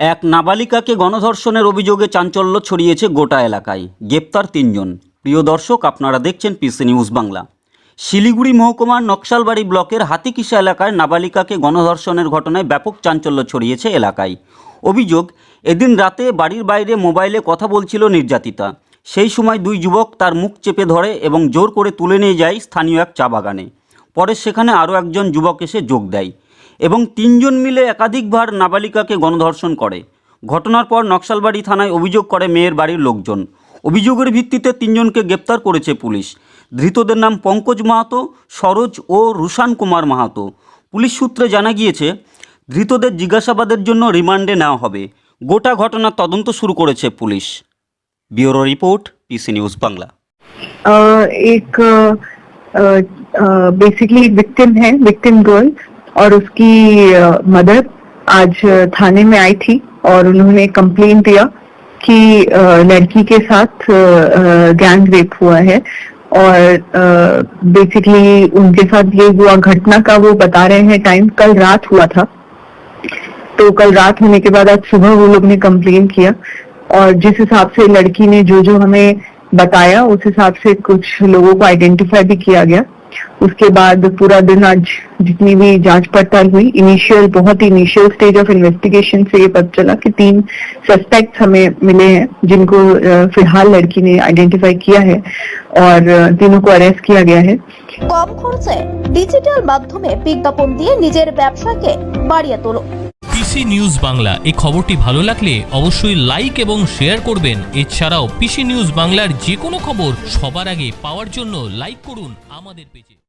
এক নাবালিকাকে গণধর্ষণের অভিযোগে চাঞ্চল্য ছড়িয়েছে গোটা এলাকায়। গ্রেপ্তার তিনজন। প্রিয় দর্শক, আপনারা দেখছেন পিসি নিউজ বাংলা। শিলিগুড়ি মহকুমার নকশালবাড়ি ব্লকের হাতিকিসা এলাকায় নাবালিকাকে গণধর্ষণের ঘটনায় ব্যাপক চাঞ্চল্য ছড়িয়েছে এলাকায়। অভিযোগ, এদিন রাতে বাড়ির বাইরে মোবাইলে কথা বলছিল নির্যাতিতা। সেই সময় দুই যুবক তার মুখ চেপে ধরে এবং জোর করে তুলে নিয়ে যায় স্থানীয় এক চা বাগানে। পরে সেখানে আরও একজন যুবক এসে যোগ দেয়। এবং তিনজন মিলে একাধিকবার নাবালিকাকে গণধর্ষণ করে ঘটনার পর নকশালবাড়ি থানায় অভিযোগ করে মেয়ের বাড়ির লোকজন অভিযোগের ভিত্তিতে তিনজনকে গ্রেপ্তার করেছে পুলিশ ধৃতদের নাম পঙ্কজ মাহাতো সরোজ ও রুশান কুমার মাহাতো পুলিশ সূত্রে জানা গিয়েছে ধৃতদের জিজ্ঞাসাবাদের জন্য রিমান্ডে নেওয়া হবে গোটা ঘটনার তদন্ত শুরু করেছে police bureau report PC news Bangla अ, एक बेसिकली विक्टिम है विक्टिम गर्ल और उसकी मदर आज थाने में आई थी और उन्होंने कंप्लेन दिया कि लड़की के साथ गैंग रेप हुआ है और बेसिकली उनके साथ ये हुआ घटना का वो बता रहे हैं टाइम कल रात हुआ था। तो कल रात होने के बाद आज सुबह वो लोग ने कंप्लेन किया और जिस हिसाब से लड़की ने जो जो हमें बताया, उस हिसाब से कुछ लोगों को आइडेंटिफाई भी किया गया। उसके बाद पूरा दिन आज जितनी भी जांच पड़ताल हुई इनिशियल बहुत ही इनिशियल स्टेज ऑफ इन्वेस्टिगेशन से ये पता चला कि तीन सस्पेक्ट हमें मिले हैं जिनको अ, फिलहाल लड़की ने आइडेंटिफाई किया है और अ, तीनों को अरेस्ट किया गया है কম খরচে ডিজিটাল মাধ্যমে বিজ্ঞাপন দিয়ে নিজের ব্যবসাকে বাড়িয়ে তোলো পিসি নিউজ বাংলা এই খবরটি ভালো লাগলে অবশ্যই লাইক এবং শেয়ার করবেন। এছাড়াও পিসি নিউজ বাংলার যে কোনো খবর সবার আগে পাওয়ার জন্য লাইক করুন আমাদের পেজে।